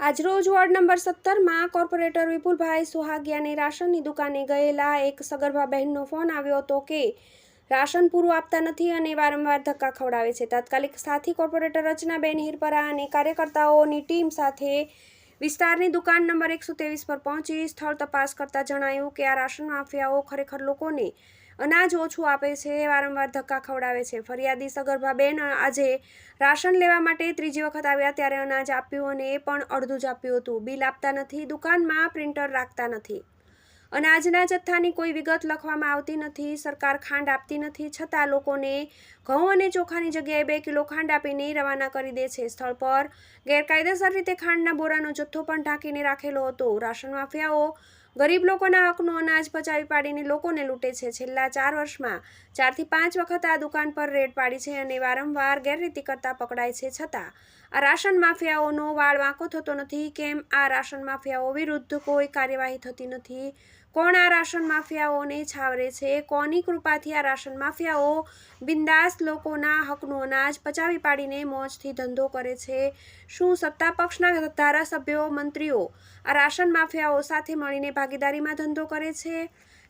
આજરોજ ward number સત્તરમાં corporator Vipulbhai સુહાગિયાની રાશનની દુકાને ગયેલા એક સગર્ભા બહેનનો ફોન આવ્યો હતો કે રાશન પૂરું આપતા નથી અને વારંવાર ધક્કા ખવડાવે છે. તાત્કાલિક સાથી કોર્પોરેટર રચનાબેન હિરપરા અને કાર્યકર્તાઓની ટીમ સાથે વિસ્તારની દુકાન નંબર એકસો પર પહોંચી સ્થળ તપાસ કરતા જણાયું કે આ રાશન માફિયાઓ ખરેખર લોકોને અનાજ ઓછું આપે છે, વારંવાર ધક્કા ખવડાવે છે. ફરિયાદી સગર્ભાબેન આજે રાશન લેવા માટે ત્રીજી વખત આવ્યા ત્યારે અનાજ આપ્યું અને એ પણ અડધું જ આપ્યું હતું. બિલ આપતા નથી, દુકાનમાં પ્રિન્ટર રાખતા નથી. અનાજના જથ્થાની કોઈ વિગત લખવામાં આવતી નથી, સરકાર ખાંડ આપતી નથી, છતાં લોકોને ઘઉં અને ચોખાની જગ્યાએ બે કિલો ખાંડ આપીને રવાના કરી દે છે. સ્થળ પર ગેરકાયદેસર રીતે ખાંડના બોરાનો જથ્થો પણ ઢાંકીને રાખેલો હતો. રાશન માફિયાઓ ગરીબ લોકોના હકનું અનાજ પચાવી પાડીને લોકોને લૂંટે છે. છેલ્લા ચાર વર્ષમાં ચારથી પાંચ વખત આ દુકાન પર રેડ પાડી છે અને વારંવાર ગેરરીતિ કરતા પકડાય છે. છતાં આ રાશન માફિયાઓનો વાળ વાંકો થતો નથી. કેમ આ રાશન માફિયાઓ વિરુદ્ધ કોઈ કાર્યવાહી થતી નથી? કોણ આ રાશન માફિયાઓને છાવરે છે? કોની કૃપાથી આ રાશન માફિયાઓ બિંદાસ લોકોના હકનું અનાજ પચાવી પાડીને મોજથી ધંધો કરે છે? શું સત્તા પક્ષના ધારાસભ્યો, મંત્રીઓ આ રાશન માફિયાઓ સાથે મળીને ભાગીદારીમાં ધંધો કરે છે?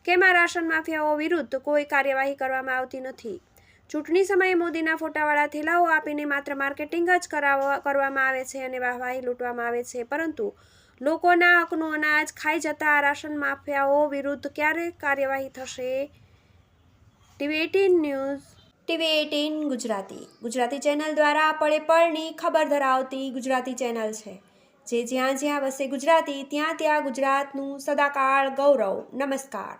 કેમ આ રાશન માફિયાઓ વિરુદ્ધ કોઈ કાર્યવાહી કરવામાં આવતી નથી? ચૂંટણી સમયે મોદીના ફોટાવાળા થેલાઓ આપીને માત્ર માર્કેટિંગ જ કરાવવા કરવામાં આવે છે અને વાહવાહી લૂંટવામાં આવે છે. પરંતુ લોકોના હકનું અનાજ ખાઈ જતા રાશન માફિયાઓ વિરુદ્ધ ક્યારે કાર્યવાહી થશે? TV eighteen news. TV eighteen Gujarati. Gujarati channel દ્વારા પળે પળની ખબર ધરાવતી ગુજરાતી ચેનલ છે, જે જ્યાં જ્યાં વસે ગુજરાતી, ત્યાં ત્યાં ગુજરાતનું સદાકાળ ગૌરવ. નમસ્કાર.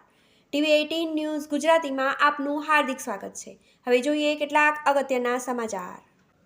ટીવી એટીન ન્યૂઝ ગુજરાતીમાં આપનું હાર્દિક સ્વાગત છે. હવે જોઈએ કેટલાક અગત્યના સમાચાર.